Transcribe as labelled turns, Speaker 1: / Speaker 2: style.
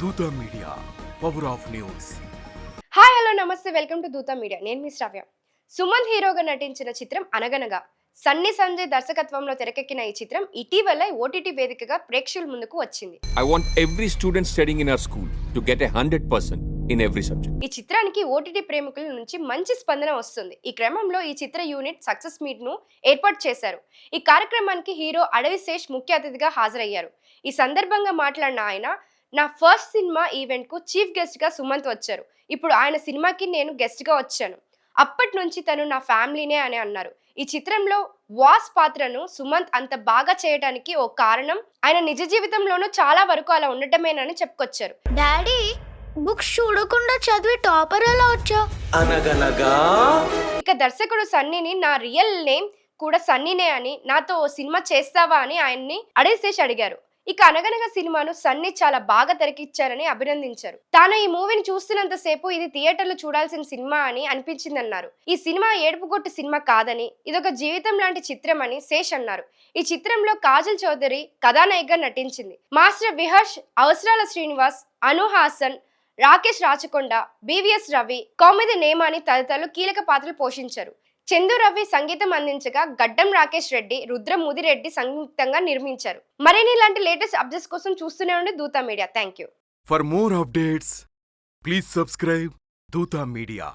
Speaker 1: Dootha media power of news.
Speaker 2: Hi hello నమస్తే welcome to Dootha media. నేను మీ శ్రావ్య. సుమంత్ హీరోగా నటించిన చిత్రం అనగనగా సన్నీ సంజయ్ దర్శకత్వంలో తెరకెక్కిన ఈ చిత్రం ఇటీవల ఓటీటీ వేదికగా ప్రేక్షకుల ముందుకు వచ్చింది.
Speaker 3: I want every student studying in our school to get a 100% in every subject.
Speaker 2: ఈ చిత్రానికి ఓటీటీ ప్రేమికుల నుంచి మంచి స్పందన వస్తుంది. ఈ క్రమంలో ఈ చిత్ర యూనిట్ సక్సెస్ మీట్ను ఏర్పాటు చేశారు. ఈ కార్యక్రమానికి హీరో అడవి శేష్ ముఖ్య అతిథిగా హాజరయ్యారు. ఈ సందర్భంగా మాట్లాడిన ఆయన నా ఫస్ట్ సినిమా ఈవెంట్కు చీఫ్ గెస్ట్గా సుమంత్ వచ్చారు. ఇప్పుడు ఆయన సినిమాకి నేను గెస్ట్గా వచ్చాను. అప్పటి నుంచి తను నా ఫ్యామిలీనే అని అన్నారు. ఈ చిత్రంలో వాస్ పాత్రను సుమంత్ అంత బాగా చేయడానికి ఓ కారణం ఆయన నిజ జీవితంలోనూ చాలా వరకు అలా ఉండటమేనని చెప్పుకొచ్చారు.
Speaker 4: డాడీ బుక్స్ చూడకుండా చదివి టాపర్ ఎలా వచ్చా?
Speaker 5: అనగనగా?
Speaker 2: ఇక దర్శకుడు సన్నీని నా రియల్ నేమ్ కూడా సన్నీనే అని నాతో ఓ సినిమా చేస్తావా అని ఆయన్ని అడేసేసి అడిగారు. ఇక అనగనగా సినిమాను సన్నీ చాలా బాగా తెరకిచ్చారని అభినందించారు. తాను ఈ మూవీని చూస్తున్నంత సేపు ఇది థియేటర్లో చూడాల్సిన సినిమా అని అనిపించిందన్నారు. ఈ సినిమా ఏడుపుగొట్టు సినిమా కాదని ఇదొక జీవితం లాంటి చిత్రం అని శేష్ అన్నారు. ఈ చిత్రంలో కాజల్ చౌదరి కథానాయికగా నటించింది. మాస్టర్ విహర్ష్ అవసరాల శ్రీనివాస్ అను హాసన్ రాకేష్ రాచకొండ బీవీఎస్ రవి కౌమిది నేమాని తదితరులు కీలక పాత్రలు పోషించారు. చందు రవి సంగీతం అందించగా గడ్డం రాకేష్ రెడ్డి రుద్ర ముదిరెడ్డి సంయుక్తంగా నిర్మించారు. మరిన్ని ఇలాంటి లేటెస్ట్ అప్డేట్స్ కోసం చూస్తూనే ఉండి Dootha media. Thank you
Speaker 1: for more updates please subscribe Dootha media